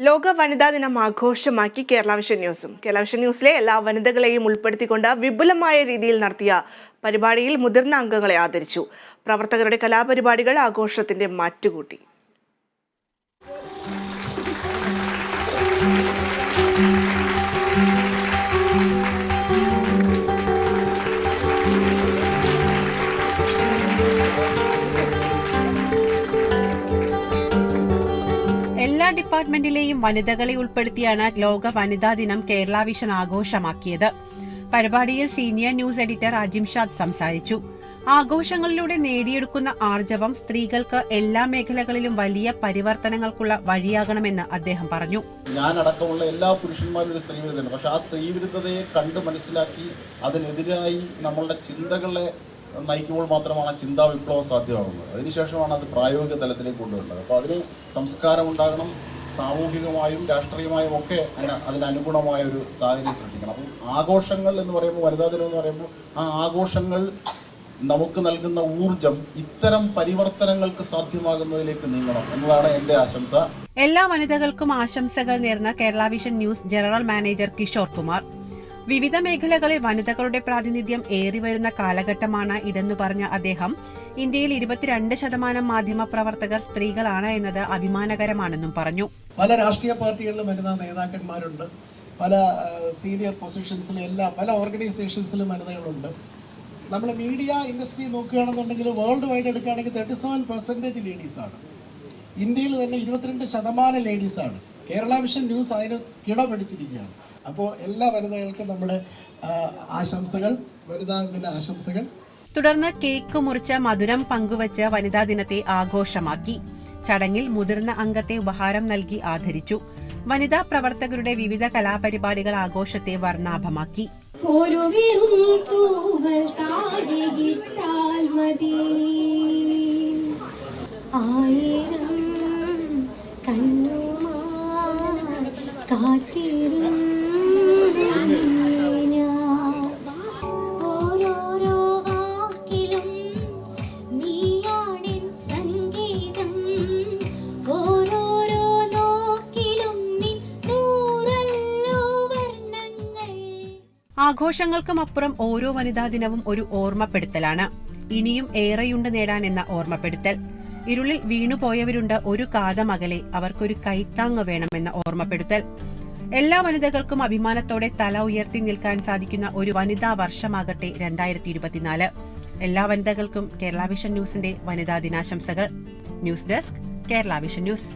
ലോക വനിതാ ദിനം ആഘോഷമാക്കി കേരള വിഷൻ ന്യൂസും. കേരള വിഷൻ ന്യൂസിലെ എല്ലാ വനിതകളെയും ഉൾപ്പെടുത്തിക്കൊണ്ട് വിപുലമായ രീതിയിൽ നടത്തിയ പരിപാടിയിൽ മുതിർന്ന അംഗങ്ങളെ ആദരിച്ചു. പ്രവർത്തകരുടെ കലാപരിപാടികൾ ആഘോഷത്തിന്റെ മാറ്റുകൂട്ടി. എല്ലാ ഡിപ്പാർട്ട്മെന്റിലെയും വനിതകളെ ഉൾപ്പെടുത്തിയാണ് ലോക വനിതാ ദിനം കേരള വിഷൻ ആഘോഷമാക്കിയത്. പരിപാടിയിൽ സീനിയർ ന്യൂസ് എഡിറ്റർ അജിംഷാദ് സംസാരിച്ചു. ആഘോഷങ്ങളിലൂടെ നേടിയെടുക്കുന്ന ആർജവം സ്ത്രീകൾക്ക് എല്ലാ മേഖലകളിലും വലിയ പരിവർത്തനങ്ങൾക്കുള്ള വഴിയാകണമെന്ന് അദ്ദേഹം പറഞ്ഞു. ഞാൻ അടക്കമുള്ള എല്ലാ പുരുഷന്മാരും ഒരു സ്ത്രീ വിരുദ്ധ പക്ഷെ ആ സ്ത്രീ വിരുദ്ധതയെ കണ്ട് മനസ്സിലാക്കി അതിനെതിരായി നമ്മളുടെ ചിന്തകളെ നയിക്കുമ്പോൾ മാത്രമാണ് ചിന്താ വിപ്ലവം സാധ്യമാകുന്നത്. അതിനുശേഷമാണ് അത് പ്രായോഗിക തലത്തിലേക്ക് കൊണ്ടുവരുന്നത്. അപ്പോൾ അതിന് സംസ്കാരം ഉണ്ടാകണം സാമൂഹികമായും രാഷ്ട്രീയമായും ഒക്കെ അതിന് അതിനനുഗുണമായ ഒരു സാഹചര്യം സൃഷ്ടിക്കണം. അപ്പം ആഘോഷങ്ങൾ എന്ന് പറയുമ്പോൾ വനിതാ ദിനം എന്ന് പറയുമ്പോൾ ആ ആഘോഷങ്ങൾ നമുക്ക് നൽകുന്ന ഊർജം ഇത്തരം പരിവർത്തനങ്ങൾക്ക് സാധ്യമാകുന്നതിലേക്ക് നീങ്ങണം എന്നതാണ് എന്റെ ആശംസ. എല്ലാ വനിതകൾക്കും ആശംസകൾ നേർന്ന Kerala vision news general manager Kishore Kumar. വിവിധ മേഖലകളിൽ വനിതകളുടെ പ്രാതിനിധ്യം ഏറിവരുന്ന കാലഘട്ടമാണ് ഇതെന്ന് പറഞ്ഞ അദ്ദേഹം. ഇന്ത്യയിൽ ഇരുപത്തിരണ്ട് ശതമാനം മാധ്യമ പ്രവർത്തകർ സ്ത്രീകളാണ് എന്നത് അഭിമാനകരമാണെന്നും പറഞ്ഞു. പല രാഷ്ട്രീയ പാർട്ടികളിലും വരുന്ന നേതാക്കന്മാരുണ്ട്. പല സീനിയർ പൊസിഷൻസിലും എല്ലാ പല ഓർഗനൈസേഷൻസിലും വനിതകളുണ്ട്. നമ്മൾ മീഡിയ ഇൻഡസ്ട്രി നോക്കുകയാണെന്നുണ്ടെങ്കിൽ വേൾഡ് വൈഡ് എടുക്കുകയാണെങ്കിൽ തേർട്ടി സെവൻ പെർസെന്റേജ് ലേഡീസാണ് ഇന്ത്യയിൽ തന്നെ ഇരുപത്തിരണ്ട് ശതമാനം ലേഡീസാണ് കേരള വിഷൻ ന്യൂസ് അതിന് കിട പിടിച്ചിരിക്കുകയാണ് അപ്പോൾ എല്ലാ വനിതകൾക്കും നമ്മുടെ ആശംസകൾ വനിതാ ദിന ആശംസകൾ. തുടർന്ന് കേക്ക് മുറിച്ച് മധുരം പങ്കുവച്ച് വനിതാ ദിനത്തെ ആഘോഷമാക്കി. ചടങ്ങിൽ മുതിർന്ന അംഗത്തെ ഉപഹാരം നൽകി ആദരിച്ചു. വനിതാ പ്രവർത്തകരുടെ വിവിധ കലാപരിപാടികൾ ആഘോഷത്തെ വർണാഭമാക്കി. ആയിരം കണ്ണുമാ ആഘോഷങ്ങൾക്കും അപ്പുറം ഓരോ വനിതാ ദിനവും ഒരു ഓർമ്മപ്പെടുത്തലാണ്. ഇനിയും ഏറെയുണ്ട് നേടാൻ എന്ന ഓർമ്മപ്പെടുത്തൽ. ഇരുളിൽ വീണുപോയവരുണ്ട് ഒരു കാതമകലെ. അവർക്കൊരു കൈത്താങ്ങ് വേണമെന്ന ഓർമ്മപ്പെടുത്തൽ. എല്ലാ വനിതകൾക്കും അഭിമാനത്തോടെ തല ഉയർത്തി നിൽക്കാൻ സാധിക്കുന്ന ഒരു വനിതാ വർഷമാകട്ടെ രണ്ടായിരത്തി ഇരുപത്തിനാല് എല്ലാ വനിതകൾക്കും കേരള വിഷൻ ന്യൂസിന്റെ വനിതാ ദിനാശംസകൾ. News desk Kerala vision news.